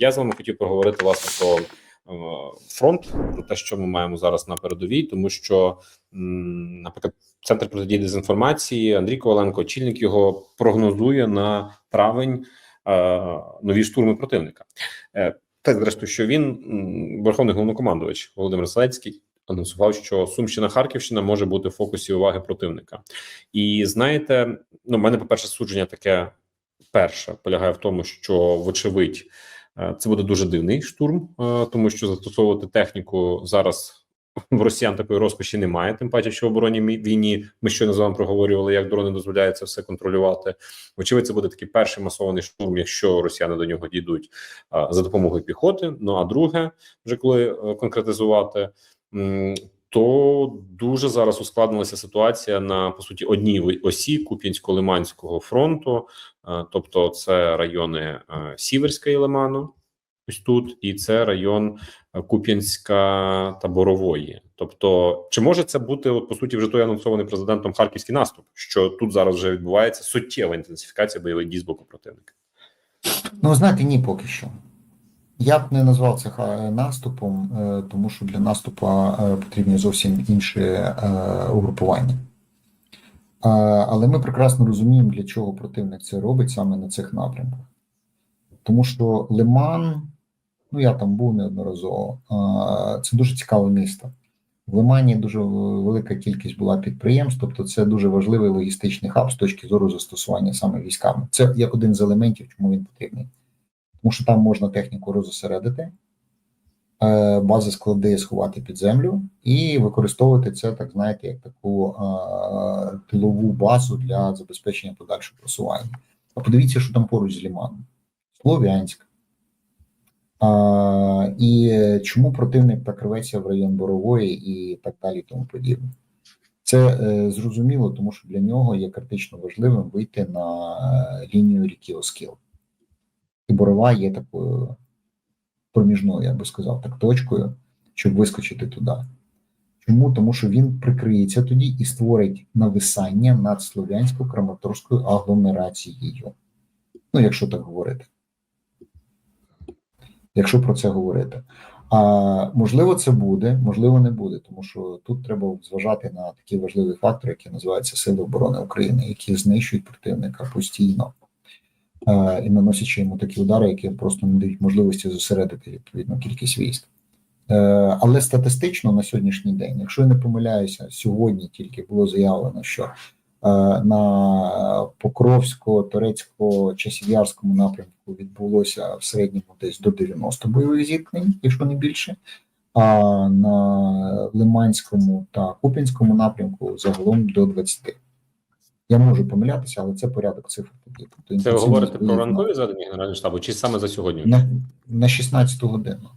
Я з вами хотів поговорити власне про е, фронт, про те, що ми маємо зараз на передовій, тому що, наприклад, центр протидії дезінформації Андрій Коваленко, очільник його прогнозує на травень е, нові штурми противника. Е, так, зрештою, що він верховний головнокомандувач Володимир Зеленський анонсував, що Сумщина Харківщина може бути в фокусі уваги противника. І знаєте, ну, в мене, по-перше, судження таке перше полягає в тому, що, вочевидь, це буде дуже дивний штурм, е, тому що застосовувати техніку зараз в росіян такої розкоші немає. Тим паче, що в оборонній війні ми щойно з вами проговорювали, як дрони дозволяють це все контролювати. Вочевидь, це буде такий перший масований штурм, якщо росіяни до нього дійдуть е, за допомогою піхоти. Ну а друге, вже коли е, конкретизувати. То дуже зараз ускладнилася ситуація на по суті одній осі Куп'янсько-Лиманського фронту, Е, тобто це райони е, Сіверська і Лиману, ось тут, і це район е, Куп'янська та Борової. Тобто, чи може це бути от по суті вже той анонсований президентом харківський наступ, що тут зараз вже відбувається суттєва інтенсифікація бойових дій з боку противника? Ну, знаєте, ні, поки що. Я б не назвав це наступом, е, тому що для наступу е, потрібні зовсім інші е, угрупування. Е, Але ми прекрасно розуміємо, для чого противник це робить саме на цих напрямках. Тому що Лиман, ну я там був неодноразово, е, це дуже цікаве місто. В Лимані дуже велика кількість була підприємств, тобто це дуже важливий логістичний хаб з точки зору застосування саме військами. Це як один з елементів, чому він потрібний. Тому що там можна техніку розосередити, е, бази склади сховати під землю і використовувати це, так знаєте, як таку е, тилову базу для забезпечення подальшого просування. А подивіться, що там поруч з Ліманом. Слов'янськ. А, і чому противник так рветься в район Борової і так далі, і тому подібне. Це е, зрозуміло, тому що для нього є критично важливим вийти на е, лінію ріки Оскіл. І Борова є такою проміжною, я би сказав, так, точкою, щоб вискочити туди. Чому? Тому що він прикриється тоді і створить нависання над слов'янсько-краматорською агломерацією. Ну, якщо так говорити. Якщо про це говорити. А можливо, це буде, можливо, не буде, тому що тут треба зважати на такі важливі фактори, які називаються Сили оборони України, які знищують противника постійно і наносячи йому такі удари, які просто не дають можливості зосередити відповідну кількість військ. Е, але статистично на сьогоднішній день, якщо я не помиляюся, сьогодні тільки було заявлено, що е, на Покровсько-Турецько-Часів'ярському напрямку відбулося в середньому десь до 90 бойових зіткнень, якщо не більше. А на Лиманському та Купінському напрямку загалом до 20. Я можу помилятися, але це порядок цифр. Тобто Це ви говорите про ранкові зведення Генерального штабу, чи саме за сьогодні? на, на 16 годину.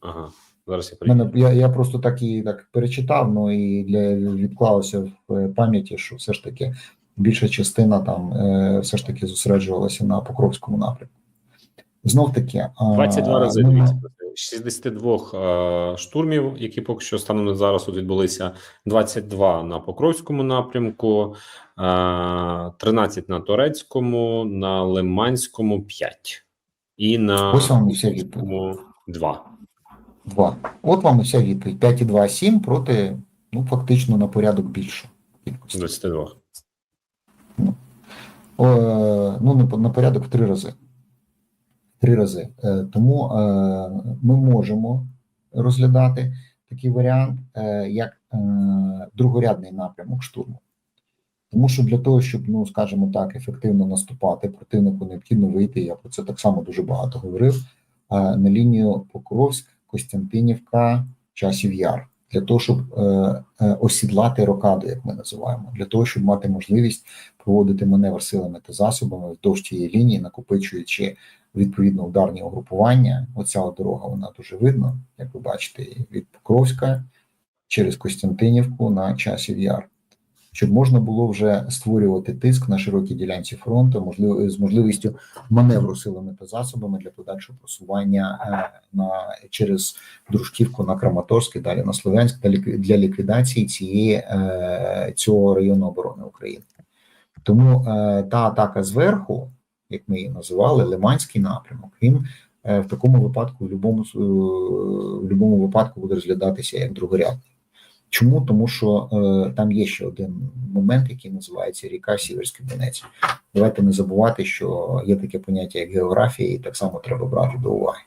Ага, зараз я У Мене перейду. я, я просто так і так перечитав, ну і для відклалося в е, пам'яті, що все ж таки більша частина там е, все ж таки зосереджувалася на Покровському напрямку. Знов таки, а, 22 рази ми- дивіться. 62 е, штурмів, які поки що станом на зараз тут відбулися. 22 на Покровському напрямку, е, 13 на Торецькому, на Лиманському 5. І на Ось вам і вся відповідь. Куп'янському 2. От вам і вся відповідь. 5,2, 7 проти, ну, фактично на порядок більше. кількості. 22. О, е, ну, на, на порядок в три рази. Три рази. Е, Тому е, ми можемо розглядати такий варіант е, як другорядний напрямок штурму. Тому що для того, щоб, ну скажімо так, ефективно наступати, противнику необхідно вийти. Я про це так само дуже багато говорив. На лінію Покровськ, Костянтинівка, Часів Яр, для того, щоб е, е, осідлати рокаду, як ми називаємо, для того, щоб мати можливість проводити маневр силами та засобами вздовж тієї лінії, накопичуючи відповідно ударні угрупування. Оця дорога вона дуже видно, як ви бачите, від Покровська через Костянтинівку на часів яр. Щоб можна було вже створювати тиск на широкій ділянці фронту, можливо, з можливістю маневру силами та засобами для подальшого просування е, на через Дружківку на Краматорськ і далі на Слов'янськ для лікві- для ліквідації цієї е, цього району оборони України. Тому е, та атака зверху, як ми її називали, Лиманський напрямок, він в такому випадку в будь-якому випадку буде розглядатися як другорядний. Чому? Тому що е, там є ще один момент, який називається ріка Сіверський Донець. Давайте не забувати, що є таке поняття як географія, і так само треба брати до уваги.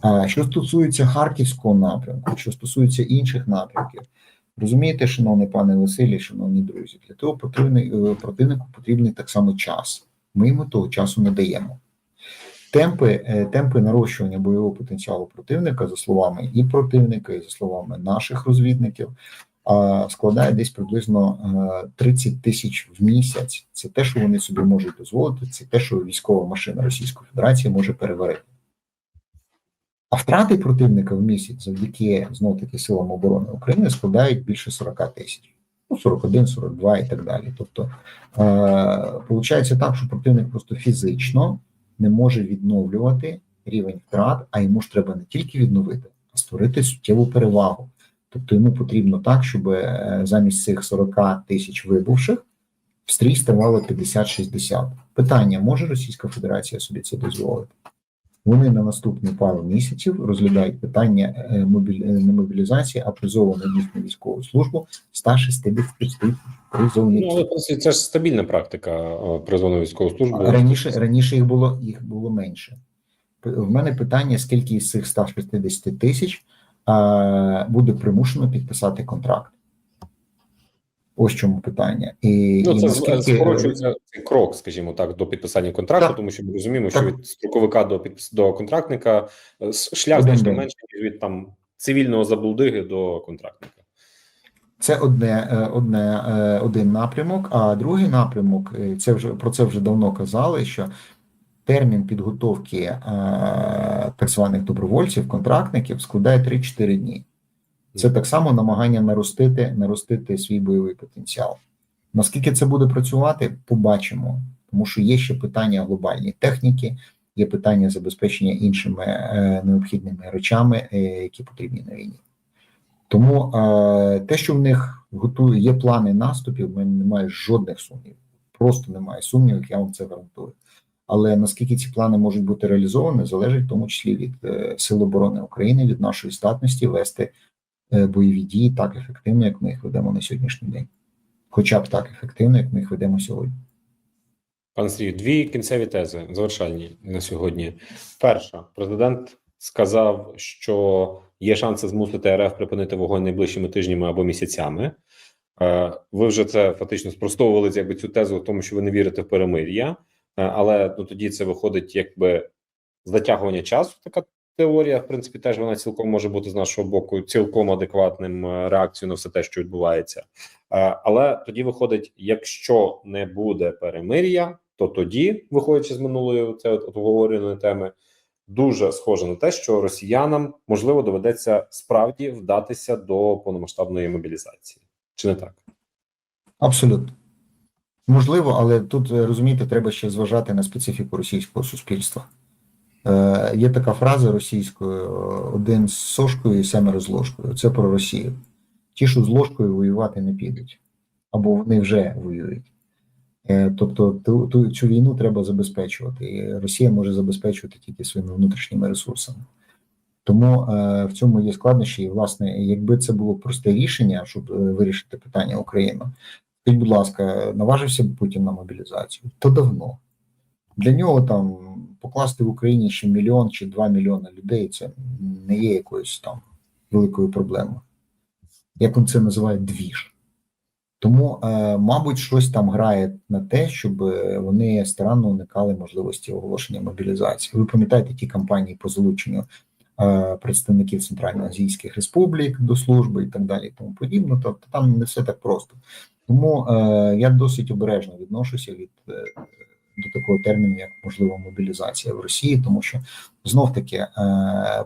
А що стосується харківського напрямку, що стосується інших напрямків, розумієте, шановний пане Василій, шановні друзі, для того е, противнику потрібний так само час. Ми йому того часу не даємо. Темпи, е, темпи нарощування бойового потенціалу противника, за словами і противника, і за словами наших розвідників, складає десь приблизно е, 30 тисяч в місяць. Це те, що вони собі можуть дозволити, це те, що військова машина Російської Федерації може переварити. А втрати противника в місяць завдяки знов таки силам оборони України складають більше 40 тисяч. Ну, 41, 42 і так далі. Тобто, е, так, що противник просто фізично не може відновлювати рівень втрат, а йому ж треба не тільки відновити, а створити суттєву перевагу. Тобто йому потрібно так, щоб е, замість цих 40 тисяч вибувших в стрій ставало 50-60. Питання: може Російська Федерація собі це дозволити? Вони на наступні пару місяців розглядають питання е, е, не мобілізації, а призову на їхню військову службу 160 призовників. Ну, але це ж стабільна практика е, призвану на військову службу. Раніше раніше їх було їх було менше. В мене питання: скільки із цих 160 тисяч буде примушено підписати контракт? Ось чому питання. І, Ну, і це наскільки- скорочується цей крок, скажімо так, до підписання контракту, Так. тому що ми розуміємо, що Так. від строковика до підпис до контрактника е, шлях значно менший, ніж від там цивільного забулдиги до контрактника. Це одне, е, одне, е, один напрямок, а другий напрямок це вже про це вже давно казали, що термін підготовки так званих добровольців, контрактників складає 3-4 дні. Це так само намагання наростити, наростити свій бойовий потенціал. Наскільки це буде працювати, побачимо, тому що є ще питання глобальної техніки, є питання забезпечення іншими е, необхідними речами, е, які потрібні на війні. Тому е, те, що в них готує, є плани наступів, в мене немає жодних сумнівів. Просто немає сумнівів, я вам це гарантую. Але наскільки ці плани можуть бути реалізовані, залежить в тому числі від Сил оборони України, від нашої здатності вести бойові дії так ефективно, як ми їх ведемо на сьогоднішній день. Хоча б так ефективно, як ми їх ведемо сьогодні. Пане Сергію, дві кінцеві тези завершальні на сьогодні. Перша, президент сказав, що є шанси змусити РФ припинити вогонь найближчими тижнями або місяцями. Е, Ви вже це фактично спростовували якби цю тезу, в тому що ви не вірите в перемир'я, Е, але ну тоді це виходить якби затягування часу. Така теорія, в принципі, теж вона цілком може бути з нашого боку цілком адекватним е, реакцією на все те, що відбувається. Е, Але тоді виходить, якщо не буде перемир'я, то тоді, виходячи з минулої це от обговорюваної теми, дуже схоже на те, що росіянам можливо доведеться справді вдатися до повномасштабної мобілізації, чи не так? Абсолютно. Можливо, але тут е, розумієте, треба ще зважати на специфіку російського суспільства. Е, є така фраза російською: один з сошкою і семеро з ложкою. Це про Росію. Ті, що з ложкою воювати не підуть, або вони вже воюють. Е, тобто ту, ту, цю війну треба забезпечувати. І Росія може забезпечувати тільки своїми внутрішніми ресурсами. Тому е, в цьому є складнощі. І, власне, якби це було просте рішення, щоб е, вирішити питання України, Скажіть, будь ласка, наважився б Путін на мобілізацію? То давно. Для нього там покласти в Україні ще мільйон чи два мільйони людей це не є якоюсь там великою проблемою. Як він це називає двіж. Тому, е, мабуть, щось там грає на те, щоб вони старанно уникали можливості оголошення мобілізації. Ви пам'ятаєте ті кампанії по залученню е, представників Центральноазійських республік до служби і так далі, і тому подібне. Тобто там не все так просто. Тому е, я досить обережно відношуся від до такого терміну, як можлива мобілізація в Росії, тому що знов таки е,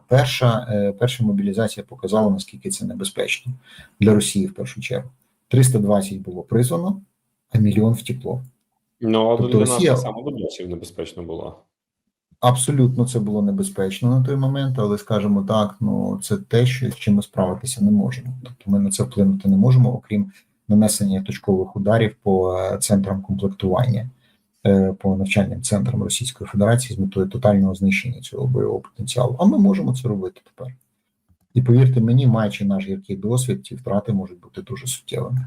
перша, е, перша мобілізація показала наскільки це небезпечно для Росії в першу чергу. 320 було призвано, а мільйон втекло. Ну а Тобто для Росія- так само до небезпечно було. Абсолютно це було небезпечно на той момент, але скажімо так, ну це те, що з чим ми справитися не можемо. Тобто ми на це вплинути не можемо, окрім нанесення точкових ударів по е, центрам комплектування. Е, по навчальним центрам Російської Федерації з метою тотального знищення цього бойового потенціалу. А ми можемо це робити тепер. І повірте мені, маючи наш гіркий досвід, ці втрати можуть бути дуже суттєвими.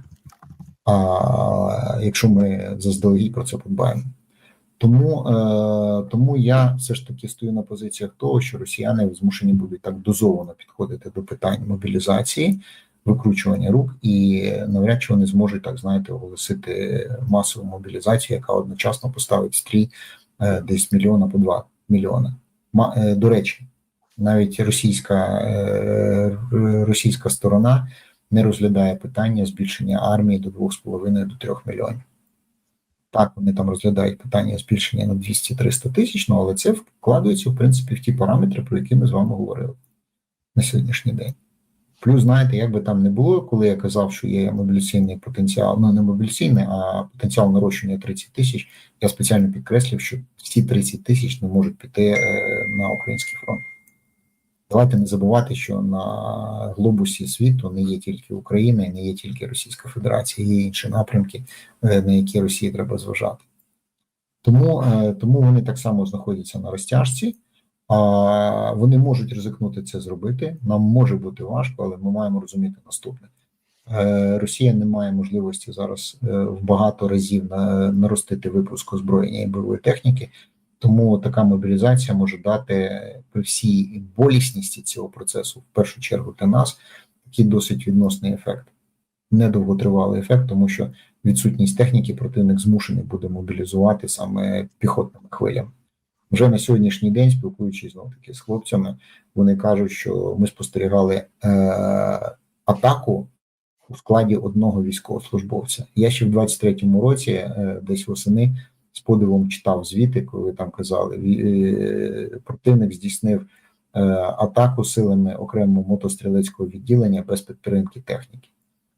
А якщо ми заздалегідь про це подбаємо. Тому, е, тому я все ж таки стою на позиціях того, що росіяни змушені будуть так дозовано підходити до питань мобілізації, викручування рук, і навряд чи вони зможуть так знаєте оголосити масову мобілізацію, яка одночасно поставить стрій е, десь мільйона по два мільйона. Е, до речі, навіть російська, е, російська сторона не розглядає питання збільшення армії до 2,5 до 3 мільйонів. Так, вони там розглядають питання збільшення на 200-300 тисяч, ну, але це вкладається, в принципі, в ті параметри, про які ми з вами говорили на сьогоднішній день. Плюс, знаєте, як би там не було, коли я казав, що є мобіляційний потенціал, ну не мобіляційний, а потенціал нарощення 30 тисяч, я спеціально підкреслив, що всі 30 тисяч не можуть піти е, на український фронт. Давайте не забувати, що на глобусі світу не є тільки Україна, не є тільки Російська Федерація, є інші напрямки, е, на які Росії треба зважати. Тому, е, тому вони так само знаходяться на розтяжці, вони можуть ризикнути це зробити. Нам може бути важко, але ми маємо розуміти наступне: Е, Росія не має можливості зараз е, в багато разів наростити випуск озброєння і бойової техніки. Тому така мобілізація може дати при всій болісності цього процесу, в першу чергу для нас, такий досить відносний ефект, недовготривалий ефект, тому що відсутність техніки противник змушений буде мобілізувати саме піхотними хвилями. Вже на сьогоднішній день, спілкуючись знову таки з хлопцями, вони кажуть, що ми спостерігали е, атаку у складі одного військовослужбовця. Я ще в 23-му році, е, десь восени, з подивом читав звіти, коли там казали, е, противник здійснив е, атаку силами окремого мотострілецького відділення без підтримки техніки,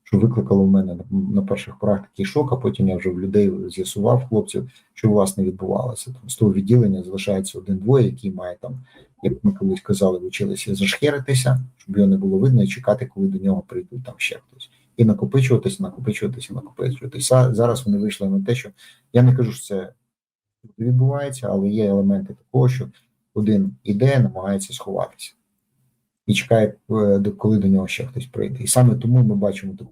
що викликало в мене на, перших порах такий шок, а потім я вже в людей з'ясував хлопців, що власне відбувалося. Там з того відділення залишається один-двоє, який має там, як ми колись казали, вчилися зашхеритися, щоб його не було видно, і чекати, коли до нього прийдуть там ще хтось. І накопичуватися, накопичуватися, накопичуватися. Зараз вони вийшли на те, що я не кажу, що це відбувається, але є елементи такого, що один іде, намагається сховатися і чекає, е, коли до нього ще хтось прийде. І саме тому ми бачимо таку,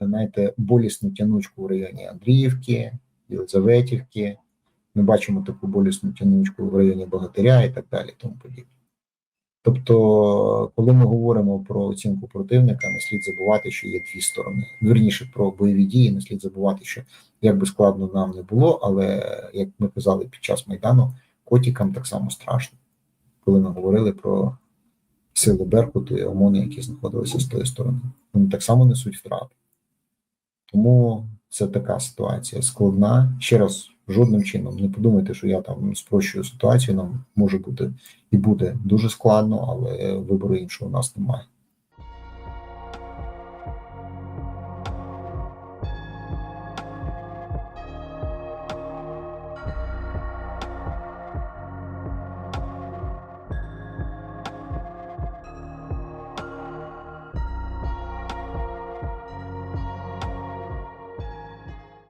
знаєте, болісну тянучку в районі Андріївки, Єлизаветівки. Ми бачимо таку болісну тянучку в районі Богатиря і так далі, тому подібне. Тобто, коли ми говоримо про оцінку противника, не слід забувати, що є дві сторони. Вірніше про бойові дії, не слід забувати, що як би складно нам не було, але як ми казали під час майдану, котікам так само страшно, коли ми говорили про сили Беркуту і ОМОНи, які знаходилися з тої сторони. Вони так само несуть втрати. Тому це така ситуація складна. Ще раз, жодним чином не подумайте, що я там спрощую ситуацію. Нам може бути і буде дуже складно, але вибору іншого у нас немає.